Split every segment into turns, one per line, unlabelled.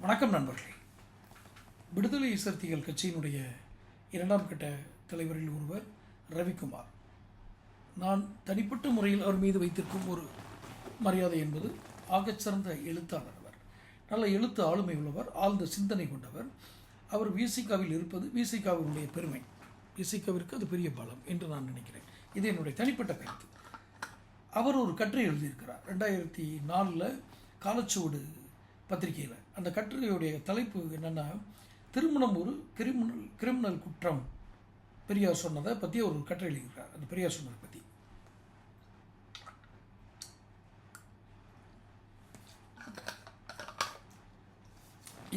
வணக்கம் நண்பர்களே. விடுதலை சிறுத்தைகள் கட்சியினுடைய இரண்டாம் கட்ட தலைவரில் ஒருவர் ரவிக்குமார். நான் தனிப்பட்ட முறையில் அவர் மீது வைத்திருக்கும் ஒரு மரியாதை என்பது ஆகச்சிறந்த எழுத்தாளர் அவர். நல்ல எழுத்து ஆளுமை உள்ளவர் ஆழ்ந்த சிந்தனை கொண்டவர். அவர் விசிகாவில் இருப்பது விசிகாவினுடைய பெருமை. விசிகாவிற்கு அது பெரிய பலம் என்று நான் நினைக்கிறேன். இது என்னுடைய தனிப்பட்ட கருத்து. அவர் ஒரு கட்டுரை எழுதியிருக்கிறார். ரெண்டாயிரத்தி நாலில் காலச்சுவடு பத்திரிகையில் அந்த கட்டுரையுடைய தலைப்பு என்னென்னா திருமணம் ஒரு கிரிமினல் கிரிமினல் குற்றம். பெரியார் சொன்னதை பற்றி ஒரு கட்டுரை எழுதியிருக்கார். அந்த பெரியார் சொன்னதை பற்றி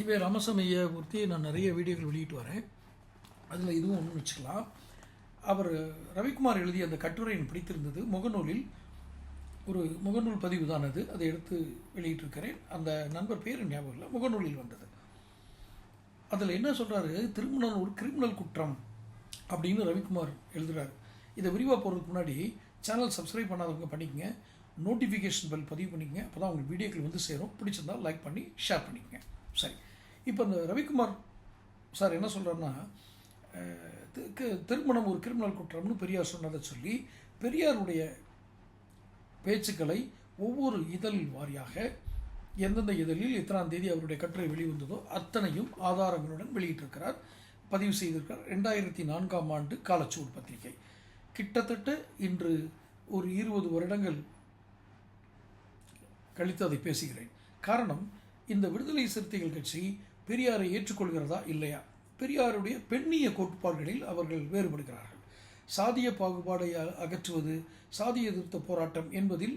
இவை ராமசாமியை பற்றி நான் நிறைய வீடியோக்கள் வெளியிட்டு வரேன். அதில் இதுவும் ஒன்று வச்சுக்கலாம். அவர் ரவிக்குமார் எழுதிய அந்த கட்டுரையின் பிடித்திருந்தது. முகநூலில் ஒரு முகநூல் பதிவு தான் அது அதை எடுத்து வெளியிட்டிருக்கிறேன். அந்த நண்பர் பேர் ஞாபகம் இல்லை. முகநூலில் வந்தது. அதில் என்ன சொல்கிறாரு திருமணம் ஒரு கிரிமினல் குற்றம் அப்படின்னு ரவிக்குமார் எழுதுகிறார் இதை விரிவாக போகிறதுக்கு முன்னாடி சேனல் சப்ஸ்கிரைப் பண்ணாதவங்க பண்ணிக்கங்க. நோட்டிஃபிகேஷன் பெல் பதிவு பண்ணிக்கங்க. அப்போ தான் உங்களுக்கு வீடியோக்கள் வந்து சேரும். பிடிச்சிருந்தா லைக் பண்ணி ஷேர் பண்ணிக்கங்க. சரி. இப்போ இந்த ரவிக்குமார் சார் என்ன சொல்கிறாருன்னா திருமணம் ஒரு கிரிமினல் குற்றம்னு பெரியார் சொன்னதை சொல்லி பெரியாருடைய பேச்சுக்களை ஒவ்வொரு இதழ் வாரியாக எந்தெந்த இதழில் எத்தனாம் தேதி அவருடைய கட்டுரை வெளிவந்ததோ அத்தனையும் ஆதாரங்களுடன் வெளியிட்டிருக்கிறார். பதிவு செய்திருக்கிறார். ரெண்டாயிரத்தி நான்காம் ஆண்டு காலச்சூடு பத்திரிகை. கிட்டத்தட்ட இன்று ஒரு இருபது வருடங்கள் கழித்து அதை பேசுகிறேன். காரணம் இந்த விடுதலை சிறுத்தைகள் கட்சி பெரியாரை ஏற்றுக்கொள்கிறதா இல்லையா? பெரியாருடைய பெண்ணிய கோட்பாடுகளில் அவர்கள் வேறுபடுகிறார்கள்? சாதிய பாகுபாடை அகற்றுவது சாதிய எதிர்த்த போராட்டம் என்பதில்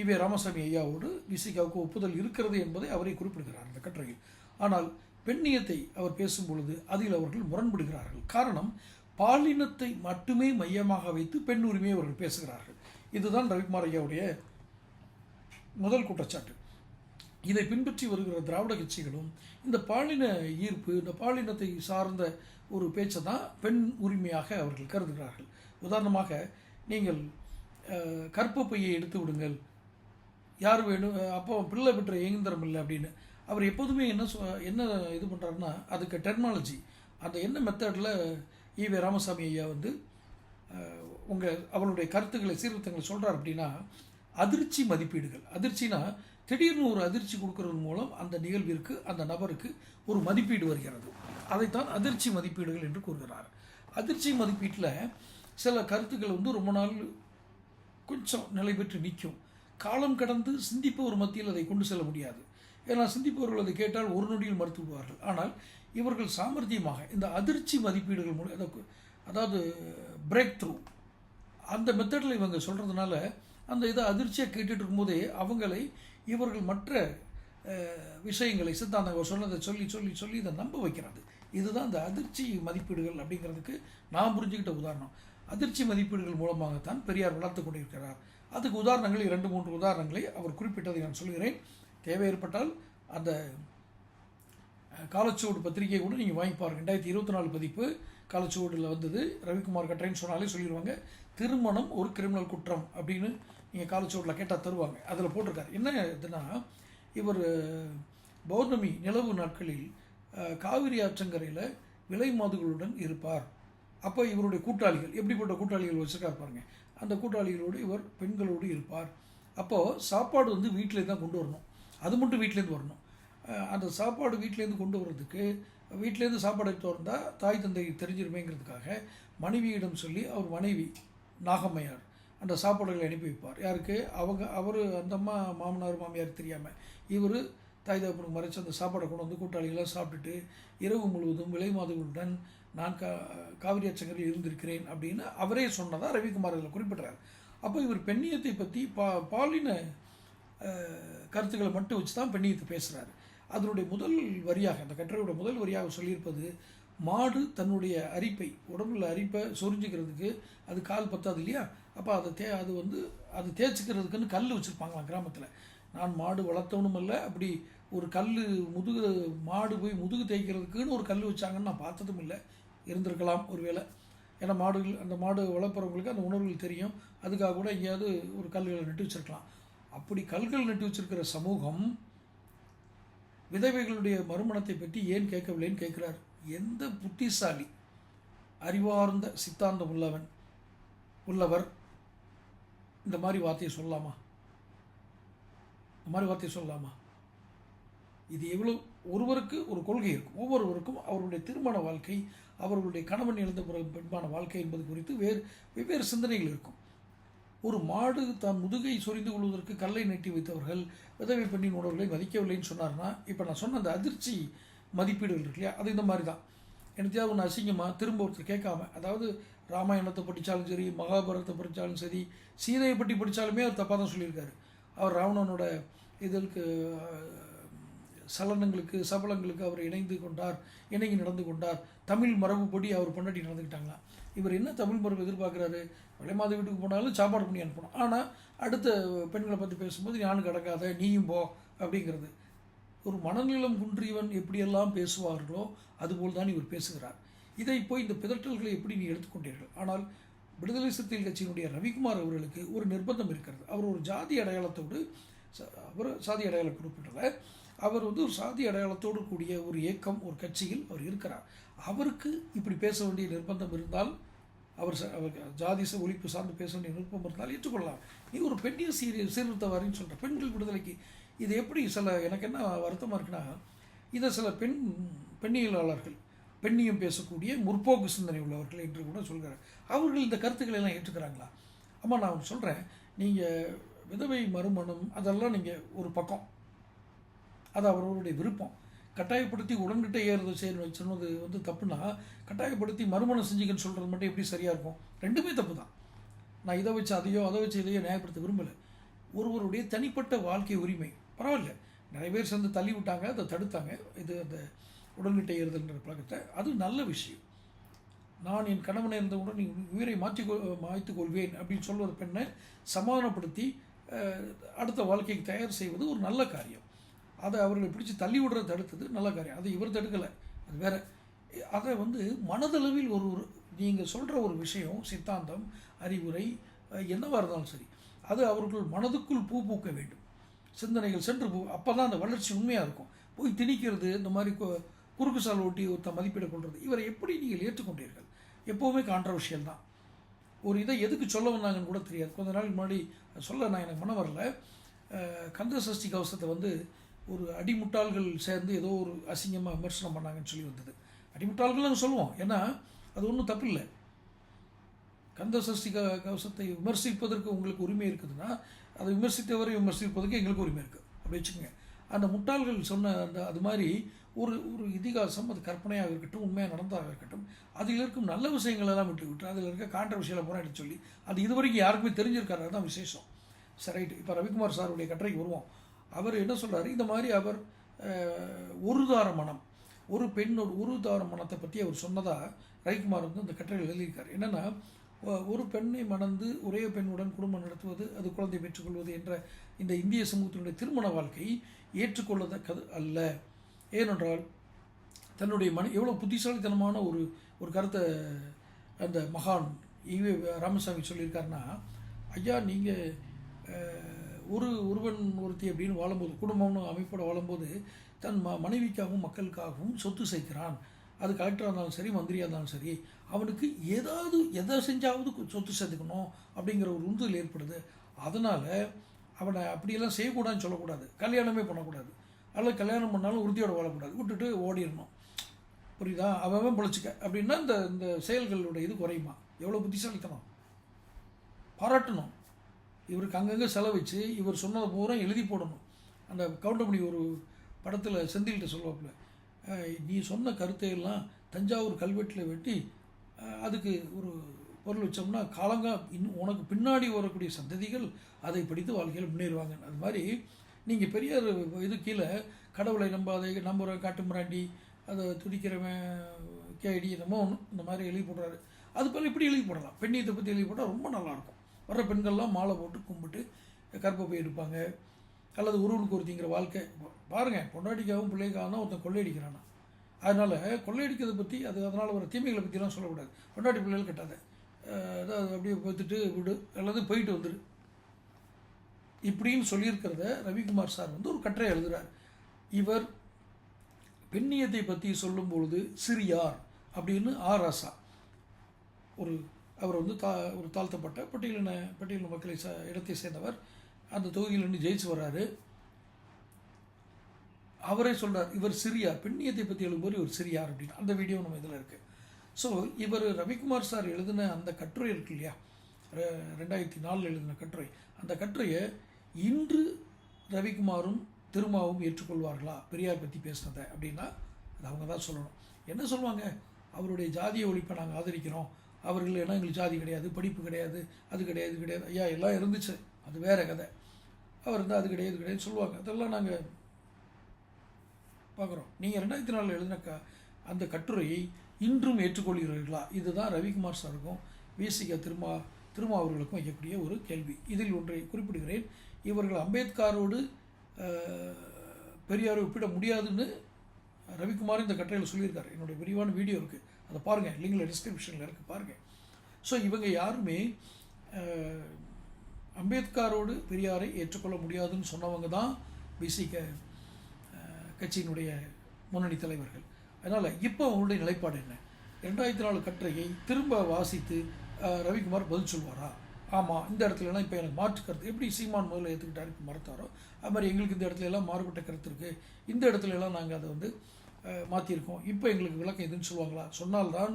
ஈவே ராமசாமி ஐயாவோடு விசிகாவுக்கு ஒப்புதல் இருக்கிறது என்பதை அவரை குறிப்பிடுகிறார் அந்த கட்டுரையில். ஆனால் பெண்ணியத்தை அவர் பேசும் பொழுது அதில் அவர்கள் முரண்படுகிறார்கள். காரணம் பாலினத்தை மட்டுமே மையமாக வைத்து பெண் உரிமையை அவர்கள் பேசுகிறார்கள். இதுதான் ரவிக்குமார் ஐயாவுடைய முதல் குற்றச்சாட்டு. இதை பின்பற்றி வருகிற திராவிட கட்சிகளும் இந்த பாலின ஈர்ப்பு இந்த பாலினத்தை சார்ந்த ஒரு பேச்சை தான் பெண் உரிமையாக அவர்கள் கருதுகிறார்கள். உதாரணமாக நீங்கள் கற்பப்பையை பையை எடுத்து விடுங்கள். யார் வேணும் அப்போ பிள்ளை பெற்ற இயந்திரம் இல்லை அப்படின்னு. அவர் எப்போதுமே என்ன சொ- என்ன இது பண்ணுறாருன்னா அதுக்கு டெக்னாலஜி அந்த என்ன மெத்தடில் ஈவே ராமசாமி ஐயா வந்து உங்கள் அவருடைய கருத்துக்களை சீர்திருத்தங்களை சொல்கிறார் அப்படின்னா அதிர்ச்சி மதிப்பீடுகள். அதிர்ச்சினா திடீர்னு ஒரு அதிர்ச்சி கொடுக்கறது மூலம் அந்த நிகழ்விற்கு அந்த நபருக்கு ஒரு மதிப்பீடு வருகிறது. அதைத்தான் அதிர்ச்சி மதிப்பீடுகள் என்று கூறுகிறார். அதிர்ச்சி மதிப்பீட்டில் சில கருத்துக்கள் வந்து ரொம்ப நாள் கொஞ்சம் நிலை பெற்று நிற்கும். காலம் கடந்து சிந்திப்பவர் மத்தியில் அதை கொண்டு செல்ல முடியாது. ஏன்னா சிந்திப்பவர்கள் அதை கேட்டால் ஒரு நொடியில் மறுத்து விடுவார்கள். ஆனால் இவர்கள் சாமர்த்தியமாக இந்த அதிர்ச்சி மதிப்பீடுகள் மூலம் அதாவது- அதாவது பிரேக் த்ரூ அந்த மெத்தடில் இவங்க சொல்கிறதுனால அந்த இதை அதிர்ச்சியாக கேட்டுட்டு இருக்கும்போதே அவங்களை இவர்கள் மற்ற விஷயங்களை சித்தாந்தங்கள் சொன்னதை சொல்லி சொல்லி சொல்லி இதை நம்ப வைக்கிறது. இதுதான் இந்த அதிர்ச்சி மதிப்பீடுகள் அப்படிங்கிறதுக்கு நான் புரிஞ்சுக்கிட்ட உதாரணம். அதிர்ச்சி மதிப்பீடுகள் மூலமாகத்தான் பெரியார் வளர்த்து கொண்டிருக்கிறார். அதுக்கு உதாரணங்கள் இரண்டு மூன்று உதாரணங்களை அவர் குறிப்பிட்டதை நான் சொல்கிறேன். தேவை ஏற்பட்டால் அந்த காலச்சுவடு பத்திரிகை கூட நீங்கள் வாங்கி பாருங்க. ரெண்டாயிரத்தி இருபத்தி நாலு பதிப்பு காலச்சுவடில் வந்தது. ரவிக்குமார் கட்டரைன்னு சொன்னாலே சொல்லிடுவாங்க. திருமணம் ஒரு கிரிமினல் குற்றம் அப்படின்னு நீங்கள் காலச்சோட்டில் கேட்டால் தருவாங்க. அதில் போட்டிருக்காரு. என்ன இதுனா இவர் பௌர்ணமி நிலவு நாட்களில் காவிரி ஆற்றங்கரையில் விலை மாதுகளுடன் இருப்பார். அப்போ இவருடைய கூட்டாளிகள் எப்படிப்பட்ட கூட்டாளிகள் வச்சுருக்காரு பாருங்க. அந்த கூட்டாளிகளோடு இவர் பெண்களோடு இருப்பார். அப்போது சாப்பாடு வந்து வீட்டிலே தான் கொண்டு வரணும். அது மட்டும் வீட்டிலேருந்து வரணும். அந்த சாப்பாடு வீட்டிலேருந்து கொண்டு வர்றதுக்கு வீட்டிலேருந்து சாப்பாடு எடுத்து வந்தால் தாய் தந்தை தெரிஞ்சிருமேங்கிறதுக்காக மனைவியிடம் சொல்லி அவர் மனைவி நாகம்மையார் அந்த சாப்பாடுகளை அனுப்பி வைப்பார். யாருக்கு? அவங்க அவர் அந்த அம்மா மாமனார் மாமியார் தெரியாமல் இவர் தாய் தகப்பனுக்கு மறைச்சு அந்த சாப்பாடை கொண்டு வந்து கூட்டாளிகளாக சாப்பிட்டுட்டு இரவு முழுவதும் விலை மாதங்களுடன் நான் கா காவிரி அச்சங்கரில் இருந்திருக்கிறேன் அப்படின்னு அவரே சொன்னதாக ரவிக்குமார் அதில் குறிப்பிட்றார். அப்போ இவர் பெண்ணியத்தை பற்றி பா பாலின கருத்துக்களை மட்டும் வச்சு தான் பெண்ணியத்தை பேசுகிறார் அதனுடைய முதல் வரியாக அந்த கட்டுரையோட முதல் வரியாக சொல்லியிருப்பது மாடு தன்னுடைய அரிப்பை உடம்புல அரிப்பை சொரிஞ்சுக்கிறதுக்கு அது கால் பத்தாது இல்லையா? அப்போ அதை தே அது வந்து அது தேய்ச்சிக்கிறதுக்குன்னு கல் வச்சுருப்பாங்களாம் கிராமத்தில். நான் மாடு வளர்த்தவனும் இல்லை அப்படி ஒரு கல் முதுகு மாடு போய் முதுகு தேய்க்கிறதுக்குன்னு ஒரு கல் வச்சாங்கன்னு நான் பார்த்ததும் இல்லை. இருந்திருக்கலாம் ஒருவேளை. ஏன்னா மாடுகள் அந்த மாடு வளர்ப்புறவங்களுக்கு அந்த உணர்வுகள் தெரியும். அதுக்காக கூட எங்கேயாவது ஒரு கல்களை நட்டு வச்சிருக்கலாம். அப்படி கல்கள் நட்டு வச்சிருக்கிற சமூகம் விதவைகளுடைய மறுமணத்தை பற்றி ஏன் கேட்கவில்லைன்னு கேட்குறாரு. எந்த புத்திசாலி அறிவார்ந்த சித்தாந்தம் உள்ளவன் உள்ளவர் இந்த மாதிரி வார்த்தையை சொல்லலாமா? இந்த மாதிரி வார்த்தையை சொல்லலாமா? இது எவ்வளோ ஒருவருக்கு ஒரு கொள்கை இருக்கும். ஒவ்வொருவருக்கும் அவருடைய திருமண வாழ்க்கை அவர்களுடைய கணவன் இழந்த பிறகு பெண்பான வாழ்க்கை என்பது குறித்து வேறு வெவ்வேறு சிந்தனைகள் இருக்கும். ஒரு மாடு தன் முதுகை சொரிந்து கொள்வதற்கு கல்லை நெட்டி வைத்தவர்கள் விதவை பெண்ணின் உணர்வுகளை மதிக்கவில்லைன்னு சொன்னார்னா இப்போ நான் சொன்ன அந்த அதிர்ச்சி மதிப்பீடுகள் இருக்கு இல்லையா? அது இந்த மாதிரி தான். எனத்தையாவது ஒன்று அசிங்கமாக திரும்ப ஒருத்தர் கேட்காம அதாவது ராமாயணத்தை படித்தாலும் சரி மகாபாரதத்தை படித்தாலும் சரி சீதையை பற்றி படித்தாலுமே அவர் தப்பாக தான் சொல்லியிருக்காரு. அவர் ராவணனோட இதற்கு சலனங்களுக்கு சபலங்களுக்கு அவர் இணைந்து கொண்டார் இணங்கி நடந்து கொண்டார். தமிழ் மரபுப்படி அவர் பொண்டாட்டி நடந்துக்கிட்டாங்களாம் இவர் என்ன தமிழ் மரபு எதிர்பார்க்குறாரு? வளைமாத வீட்டுக்கு போனாலும் சாப்பாடு பண்ணி அனுப்பணும். ஆனால் அடுத்த பெண்களை பற்றி பேசும்போது ஞானுக்கு அடங்காத நீயும் போ அப்படிங்கிறது. ஒரு மனநிலம் குன்றியவன் எப்படியெல்லாம் பேசுவார்களோ அதுபோல் தான் இவர் பேசுகிறார். இதை போய் இந்த பிதற்றல்களை எப்படி நீ எடுத்துக்கொண்டீர்கள்? ஆனால் விடுதலை சிறுத்தைகள் கட்சியினுடைய ரவிக்குமார் அவர்களுக்கு ஒரு நிர்பந்தம் இருக்கிறது. அவர் ஒரு ஜாதி அடையாளத்தோடு அவர் சாதி அடையாளம் குறிப்பிடலை. அவர் வந்து ஒரு சாதி அடையாளத்தோடு கூடிய ஒரு இயக்கம் ஒரு கட்சியில் அவர் இருக்கிறார். அவருக்கு இப்படி பேச வேண்டிய நிர்பந்தம் இருந்தால் அவர் ச- அவர் ஜாதி ச- ஒழிப்பு சார்ந்து பேச வேண்டிய விருப்பம் இருந்தால் ஏற்றுக்கொள்ளலாம். நீ ஒரு பெண்ணிய சீரிய சீர்திருத்தவாரின்னு சொல்கிற பெண்கள் விடுதலைக்கு இது எப்படி சில எனக்கு என்ன வருத்தமாக இருக்குன்னா இதை சில பெண் பெண்ணியலாளர்கள் பெண்ணியம் பேசக்கூடிய முற்போக்கு சிந்தனை உள்ளவர்கள் என்று கூட சொல்கிறார். அவர்கள் இந்த கருத்துக்களை எல்லாம் ஏற்றுக்கிறாங்களா? அம்மா நான் சொல்கிறேன் நீங்கள் விதவை மறுமணம் அதெல்லாம் நீங்கள் ஒரு பக்கம். அது அவர்களுடைய விருப்பம். கட்டாயப்படுத்தி உடன்கிட்ட ஏறுறது செய்யணும் சொன்னது வந்து தப்புனா கட்டாயப்படுத்தி மறுமணம் செஞ்சுக்கன்னு சொல்கிறது மட்டும் எப்படி சரியாக இருக்கும்? ரெண்டுமே தப்பு தான். நான் இதை வச்சு அதையோ அதை வச்சு இதையோ நியாயப்படுத்த விரும்பலை. ஒருவருடைய தனிப்பட்ட வாழ்க்கை உரிமை பரவாயில்ல. நிறைய பேர் சேர்ந்து தள்ளி விட்டாங்க அதை தடுத்தாங்க. இது அந்த உடன்கிட்ட ஏறுதல்ன்ற பழக்கத்தை. அது நல்ல விஷயம். நான் என் கணவனை இருந்தவுடன் நீ உயிரை மாற்றி மாய்த்து கொள்வேன் அப்படின்னு சொல்வது பெண்ணை சமாதானப்படுத்தி அடுத்த வாழ்க்கைக்கு தயார் செய்வது ஒரு நல்ல காரியம். அதை அவர்களை பிடிச்சி தள்ளி விடுறத தடுத்தது நல்ல காரியம். அதை இவர் தடுக்கலை. அது வேற. அதை வந்து மனதளவில் ஒரு ஒரு நீங்கள் சொல்கிற ஒரு விஷயம் சித்தாந்தம் அறிவுரை என்னவாக இருந்தாலும் சரி அது அவர்கள் மனதுக்குள் பூ பூக்க வேண்டும். சிந்தனைகள் சென்று போ அப்போ தான் அந்த வளர்ச்சி உண்மையாக இருக்கும். போய் திணிக்கிறது இந்த மாதிரி கு- குறுக்கு சால் ஓட்டி ஒருத்த மதிப்பீடு கொள்வது இவரை எப்படி நீங்கள் ஏற்றுக்கொண்டீர்கள்? எப்போவுமே கான்ட்ரவர்ஷியல் தான் ஒரு இதை எதுக்கு சொல்ல வந்தாங்கன்னு கூட தெரியாது. கொஞ்ச நாள் முன்னாடி சொல்ல நான் எனக்கு மன வரல. கந்த சஷ்டி கவசத்தை வந்து ஒரு அடிமுட்டாள்கள் சேர்ந்து ஏதோ ஒரு அசிங்கமாக விமர்சனம் பண்ணாங்கன்னு சொல்லி வந்தது. அடிமுட்டாள்கள் நாங்கள் சொல்லுவோம். ஏன்னா அது ஒன்றும் தப்பு இல்லை கந்த சஷ்டி கவசத்தை விமர்சிப்பதற்கு உங்களுக்கு உரிமை இருக்குதுன்னா அதை விமர்சித்தவரை விமர்சிப்பதற்கு எங்களுக்கு உரிமை இருக்குது அப்படி வச்சுக்கோங்க. அந்த முட்டாள்கள் சொன்ன அந்த அது மாதிரி ஒரு ஒரு இதிகாசம் அது கற்பனையாக இருக்கட்டும் உண்மையாக நடந்ததாக இருக்கட்டும் அதில் இருக்கும் நல்ல விஷயங்கள் எல்லாம் விட்டு விட்டு அதில் இருக்க கான்ட்ரவர்ஷியலை பூரா எடுத்து சொல்லி அது இதுவரைக்கும் யாருக்குமே தெரிஞ்சிருக்காரு தான் விசேஷம். சரி ரைட்டு. இப்போ ரவிக்குமார் சாருடைய கட்டுரைக்கு வருவோம். அவர் என்ன சொல்கிறார் இந்த மாதிரி அவர் ஒரு தார மனம் ஒரு பெண்ணோட ஒரு தார மனத்தை பற்றி அவர் சொன்னதாக ரவிக்குமார் வந்து அந்த கட்டுரையில் எழுதியிருக்கார். என்னென்னா ஒரு பெண்ணை மணந்து ஒரே பெண்ணுடன் குடும்பம் நடத்துவது அது குழந்தை பெற்றுக்கொள்வது என்ற இந்த இந்திய சமூகத்தினுடைய திருமண வாழ்க்கை ஏற்றுக்கொள்ளத்தக்கது அல்ல. ஏனென்றால் தன்னுடைய மன எவ்வளோ புத்திசாலித்தனமான ஒரு ஒரு கருத்தை அந்த மகான் இவே ராமசாமி சொல்லியிருக்காருன்னா ஐயா நீங்கள் ஒரு ஒருவன் ஒருத்தி அப்படின்னு வாழும்போது குடும்பம்னு அமைப்போட வாழும்போது தன் ம மனைவிக்காகவும் மக்களுக்காகவும் சொத்து சேர்க்கிறான். அது கலெக்டராக இருந்தாலும் சரி மந்திரியாக இருந்தாலும் சரி அவனுக்கு ஏதாவது எதை செஞ்சாவது சொத்து சேர்த்துக்கணும் அப்படிங்கிற ஒரு உந்துதல் ஏற்படுது. அதனால் அவனை அப்படியெல்லாம் செய்யக்கூடாதுன்னு சொல்லக்கூடாது. கல்யாணமே பண்ணக்கூடாது. அல்லது கல்யாணம் பண்ணாலும் உறுதியோடு வாழக்கூடாது. விட்டுட்டு ஓடிடணும். புரியுதா? அவன் பிழைச்சிக்க. அப்படின்னா இந்த இந்த செயல்களுடைய இது குறையுமா? எவ்வளோ புத்திசாலித்தனம். பாராட்டணும். இவருக்கு அங்கங்கே செலவிச்சு இவர் சொன்னதை பூரா எழுதி போடணும். அந்த கவுண்டமணி ஒரு படத்தில் செந்தில்கிட்ட சொல்லுவாப்புல நீ சொன்ன கருத்தையெல்லாம் தஞ்சாவூர் கல்வெட்டில் வெட்டி அதுக்கு ஒரு பொருள் வச்சோம்னா காலங்கா இன்னும் உனக்கு பின்னாடி வரக்கூடிய சந்ததிகள் அதை படித்து வாழ்க்கையில் முன்னேறுவாங்க. அது மாதிரி நீங்கள் பெரியார் இது கீழே கடவுளை நம்பாதை நம்புகிற காட்டு மிராண்டி அதை துடிக்கிறவன் கேடி என்னமோ ஒன்று இந்த மாதிரி எழுதி போடுறாரு. அது போல் இப்படி எழுதி போடலாம். பெண்ணியத்தை பற்றி எழுதி போட்டால் ரொம்ப நல்லாயிருக்கும் வர்ற பெண்கள்லாம் மாலை போட்டு கும்பிட்டு கற்பப்பை எடுப்பாங்க. அல்லது ஒருவனுக்கு ஒருத்திங்கிற வாழ்க்கை. பாருங்கள் பொண்டாட்டிக்காகவும் பிள்ளைக்காகவும் தான் ஒருத்தன் கொள்ளையடிக்கிறானா? அதனால் கொள்ளையடிக்கிறதை பற்றி அது அதனால் வர தீமைகளை பற்றிலாம் சொல்லக்கூடாது. பொண்டாட்டி பிள்ளைகள் கட்டாத. அதாவது அப்படியே பார்த்துட்டு விடு அல்லது போயிட்டு வந்துடு இப்படின்னு சொல்லியிருக்கிறத ரவிக்குமார் சார் வந்து ஒரு கட்டுரை எழுதுகிறார் இவர் பெண்ணியத்தை பற்றி சொல்லும் பொழுது சிறியார் அப்படின்னு ஆ ராசா ஒரு அவர் வந்து தா ஒரு தாழ்த்தப்பட்ட பட்டியலின பட்டியலின மக்களை ச இடத்தை சேர்ந்தவர். அந்த தொகுதியில் நின்று ஜெயிச்சு வர்றாரு. அவரே சொல்கிறார் இவர் சிறியார் பெண்ணியத்தை பற்றி எழுதும்போது இவர் சிறியார் அப்படின்னு. அந்த வீடியோ நம்ம இதில் இருக்குது ஸோ இவர் ரவிக்குமார் சார் எழுதின அந்த கட்டுரை இருக்கு இல்லையா? ரெ- ரெண்டாயிரத்தி நாலில் எழுதின கட்டுரை. அந்த கட்டுரையை இன்று ரவிக்குமாரும் திருமாவும் ஏற்றுக்கொள்வார்களா? பெரியார் பற்றி பேசினதை அப்படின்னா அது அவங்க தான் சொல்லணும். என்ன சொல்லுவாங்க? அவருடைய ஜாதிய ஒழிப்பை நாங்கள் ஆதரிக்கிறோம். அவர்கள் ஏன்னா எங்களுக்கு ஜாதி கிடையாது படிப்பு கிடையாது அது கிடையாது கிடையாது. ஐயா எல்லாம் இருந்துச்சு. அது வேற கதை. அவர் இருந்தால் அது கிடையாது இது கிடையாது சொல்லுவாங்க. அதெல்லாம் நாங்கள் பார்க்குறோம். நீங்கள் ரெண்டாயிரத்தி நாலில் எழுதின க அந்த கட்டுரையை இன்றும் ஏற்றுக்கொள்கிறீர்களா? இதுதான் ரவிக்குமார் சாருக்கும் விசிக திருமா திருமா அவர்களுக்கும் வைக்கக்கூடிய ஒரு கேள்வி. இதில் ஒன்றை குறிப்பிடுகிறேன். இவர்கள் அம்பேத்கரோடு பெரியாரை ஒப்பிட முடியாதுன்னு ரவிக்குமார் இந்த கட்டுரையில் சொல்லியிருக்காரு. என்னுடைய விரிவான வீடியோ இருக்குது அதை பாருங்கள் லிங்கில் டிஸ்கிரிப்ஷனில் இருக்குது பாருங்கள் ஸோ இவங்க யாருமே அம்பேத்கரோடு பெரியாரை ஏற்றுக்கொள்ள முடியாதுன்னு சொன்னவங்க தான் பிசிக கட்சியினுடைய முன்னணி தலைவர்கள். அதனால் இப்போ அவங்களுடைய நிலைப்பாடு என்ன? ரெண்டாயிரத்தி நாலு கட்டுரையை திரும்ப வாசித்து ரவிக்குமார் பதில் சொல்வாரா? ஆமாம் இந்த இடத்துலலாம் இப்போ எனக்கு மாற்று கருத்து. எப்படி சீமான் முதல்ல ஏற்றுக்கிட்டாரு மறுத்தாரோ? அது மாதிரி எங்களுக்கு இந்த இடத்துல எல்லாம் மாறுபட்ட கருத்து இருக்குது இந்த இடத்துல எல்லாம் நாங்கள் அதை வந்து மாற்றியிருக்கோம் மாற்றிருக்கோம் இப்போ எங்களுக்கு விளக்கம் எதுன்னு சொல்லுவாங்களா? சொன்னால்தான்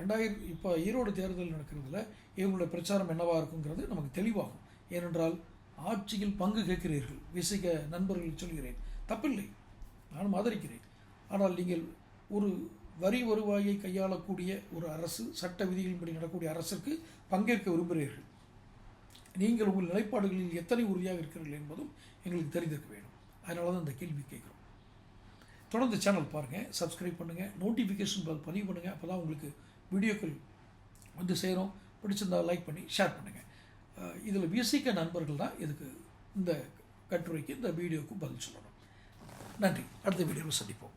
ரெண்டாயிரம் இப்போ ஈரோடு தேர்தல் நடக்கிறதுல இவங்களுடைய பிரச்சாரம் என்னவாக இருக்குங்கிறது நமக்கு தெளிவாகும். ஏனென்றால் ஆட்சியில் பங்கு கேட்கிறீர்கள். விசிக நண்பர்களுக்கு சொல்கிறேன். தப்பில்லை. நானும் ஆதரிக்கிறேன். ஆனால் நீங்கள் ஒரு வரி வருவாயை கையாளக்கூடிய ஒரு அரசு சட்ட விதிகளின்படி நடக்கக்கூடிய அரசுக்கு பங்கேற்க விரும்புகிறீர்கள். நீங்கள் உங்கள் நிலைப்பாடுகளில் எத்தனை உறுதியாக இருக்கிறீர்கள் என்பதும் எங்களுக்கு தெரிந்திருக்க வேண்டும். அதனால தான் இந்த கேள்வி கேட்குறோம். தொடர்ந்து சேனல் பாருங்கள் சப்ஸ்கிரைப் பண்ணுங்கள் நோட்டிஃபிகேஷன் பதிவு பண்ணுங்கள் அப்போ தான் உங்களுக்கு வீடியோக்கள் வந்து சேரும். பிடிச்சிருந்தால் லைக் பண்ணி ஷேர் பண்ணுங்கள் இதில் விசிக்க நண்பர்கள் தான் இதுக்கு இந்த கட்டுரைக்கு இந்த வீடியோவுக்கு பதில் சொல்லணும். நன்றி. அடுத்த வீடியோவில் சந்திப்போம்.